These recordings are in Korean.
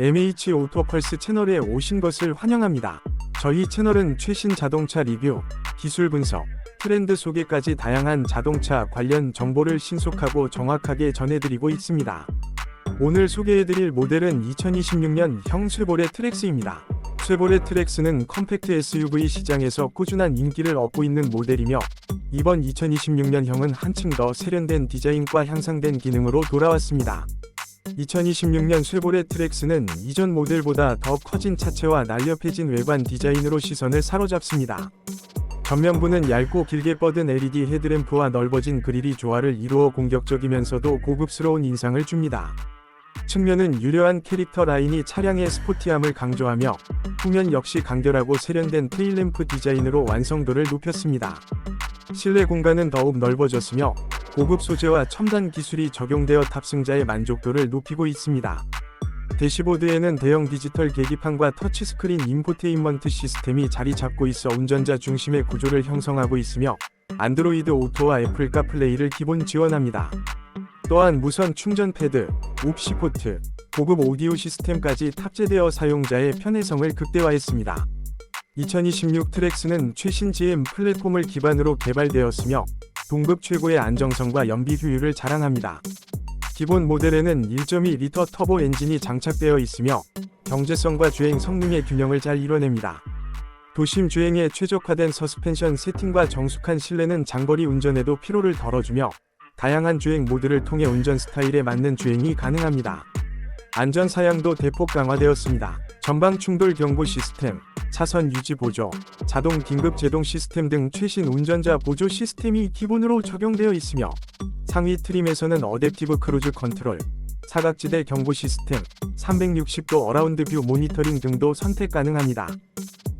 MH 오토펄스 채널에 오신 것을 환영합니다. 저희 채널은 최신 자동차 리뷰, 기술 분석, 트렌드 소개까지 다양한 자동차 관련 정보를 신속하고 정확하게 전해드리고 있습니다. 오늘 소개해드릴 모델은 2026년 형 쉐보레 트렉스입니다. 쉐보레 트렉스는 컴팩트 SUV 시장에서 꾸준한 인기를 얻고 있는 모델이며 이번 2026년형은 한층 더 세련된 디자인과 향상된 기능으로 돌아왔습니다. 2026년 쉐보레 트렉스는 이전 모델보다 더 커진 차체와 날렵해진 외관 디자인으로 시선을 사로잡습니다. 전면부는 얇고 길게 뻗은 LED 헤드램프와 넓어진 그릴이 조화를 이루어 공격적이면서도 고급스러운 인상을 줍니다. 측면은 유려한 캐릭터 라인이 차량의 스포티함을 강조하며 후면 역시 간결하고 세련된 테일램프 디자인으로 완성도를 높였습니다. 실내 공간은 더욱 넓어졌으며 고급 소재와 첨단 기술이 적용되어 탑승자의 만족도를 높이고 있습니다. 대시보드에는 대형 디지털 계기판과 터치스크린 인포테인먼트 시스템이 자리 잡고 있어 운전자 중심의 구조를 형성하고 있으며 안드로이드 오토와 애플 카플레이를 기본 지원합니다. 또한 무선 충전 패드, 옵시 포트, 고급 오디오 시스템까지 탑재되어 사용자의 편의성을 극대화했습니다. 2026 트랙스는 최신 GM 플랫폼을 기반으로 개발되었으며 동급 최고의 안정성과 연비 효율을 자랑합니다. 기본 모델에는 1.2리터 터보 엔진이 장착되어 있으며 경제성과 주행 성능의 균형을 잘 이뤄냅니다. 도심 주행에 최적화된 서스펜션 세팅과 정숙한 실내는 장거리 운전에도 피로를 덜어주며 다양한 주행 모드를 통해 운전 스타일에 맞는 주행이 가능합니다. 안전 사양도 대폭 강화되었습니다. 전방 충돌 경보 시스템, 차선 유지 보조, 자동 긴급 제동 시스템 등 최신 운전자 보조 시스템이 기본으로 적용되어 있으며 상위 트림에서는 어댑티브 크루즈 컨트롤, 사각지대 경보 시스템, 360도 어라운드 뷰 모니터링 등도 선택 가능합니다.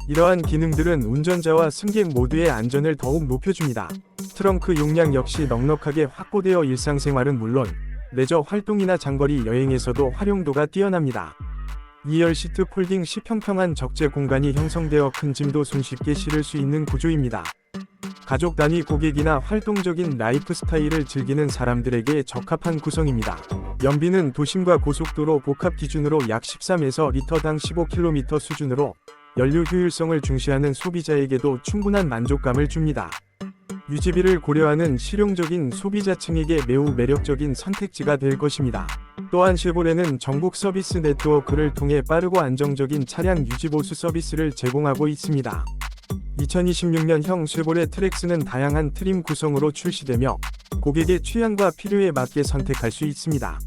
이러한 기능들은 운전자와 승객 모두의 안전을 더욱 높여줍니다. 트렁크 용량 역시 넉넉하게 확보되어 일상생활은 물론 레저 활동이나 장거리 여행에서도 활용도가 뛰어납니다. 2열 시트 폴딩 시 평평한 적재 공간이 형성되어 큰 짐도 손쉽게 실을 수 있는 구조입니다. 가족 단위 고객이나 활동적인 라이프 스타일을 즐기는 사람들에게 적합한 구성입니다. 연비는 도심과 고속도로 복합 기준으로 약 13에서 리터당 15km 수준으로 연료 효율성을 중시하는 소비자에게도 충분한 만족감을 줍니다. 유지비를 고려하는 실용적인 소비자층에게 매우 매력적인 선택지가 될 것입니다. 또한 쉐보레는 전국 서비스 네트워크를 통해 빠르고 안정적인 차량 유지 보수 서비스를 제공하고 있습니다. 2026년형 쉐보레 트렉스는 다양한 트림 구성으로 출시되며 고객의 취향과 필요에 맞게 선택할 수 있습니다.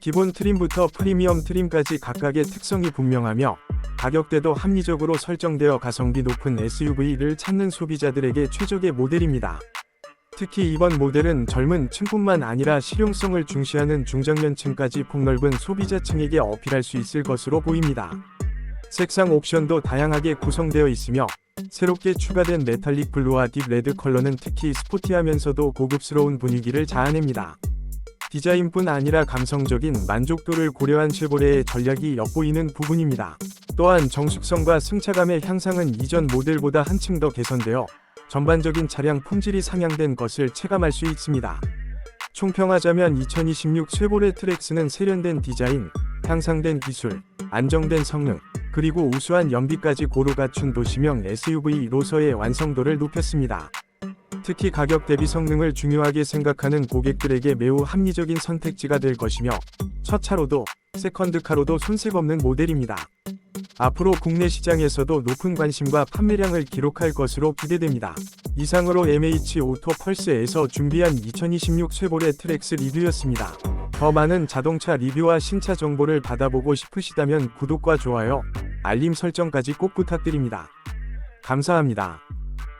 기본 트림부터 프리미엄 트림까지 각각의 특성이 분명하며 가격대도 합리적으로 설정되어 가성비 높은 SUV를 찾는 소비자들에게 최적의 모델입니다. 특히 이번 모델은 젊은 층뿐만 아니라 실용성을 중시하는 중장년층까지 폭넓은 소비자층에게 어필할 수 있을 것으로 보입니다. 색상 옵션도 다양하게 구성되어 있으며 새롭게 추가된 메탈릭 블루와 딥 레드 컬러는 특히 스포티하면서도 고급스러운 분위기를 자아냅니다. 디자인뿐 아니라 감성적인 만족도를 고려한 쉐보레의 전략이 엿보이는 부분입니다. 또한 정숙성과 승차감의 향상은 이전 모델보다 한층 더 개선되어 전반적인 차량 품질이 상향된 것을 체감할 수 있습니다. 총평하자면 2026 쉐보레 트렉스는 세련된 디자인, 향상된 기술, 안정된 성능, 그리고 우수한 연비까지 고루 갖춘 도시명 SUV로서의 완성도를 높였습니다. 특히 가격 대비 성능을 중요하게 생각하는 고객들에게 매우 합리적인 선택지가 될 것이며 첫 차로도 세컨드카로도 손색 없는 모델입니다. 앞으로 국내 시장에서도 높은 관심과 판매량을 기록할 것으로 기대됩니다. 이상으로 MH 오토 펄스에서 준비한 2026 쉐보레 트렉스 리뷰였습니다. 더 많은 자동차 리뷰와 신차 정보를 받아보고 싶으시다면 구독과 좋아요, 알림 설정까지 꼭 부탁드립니다. 감사합니다.